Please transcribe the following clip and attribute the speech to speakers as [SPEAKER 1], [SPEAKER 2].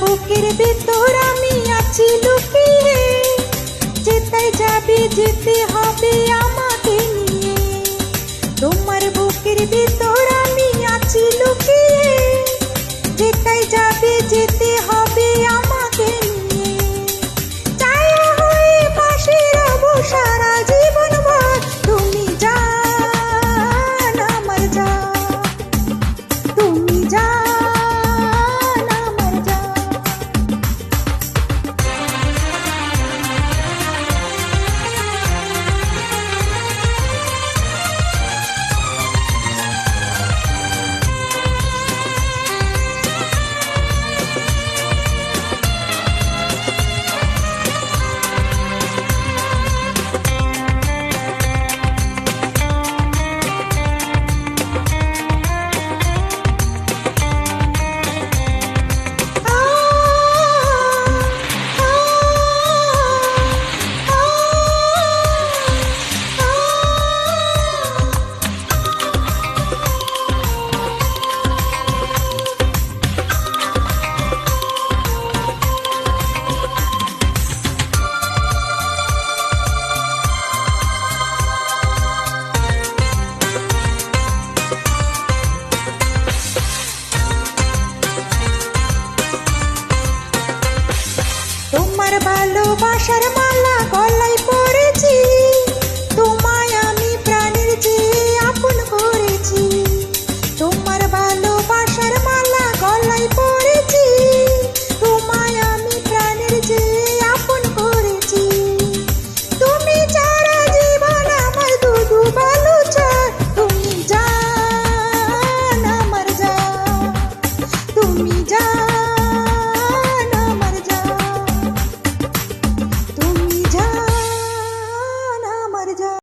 [SPEAKER 1] বুকের ভেতর আমি আছি লুকিয়ে ভালোবাসার মালা গলায়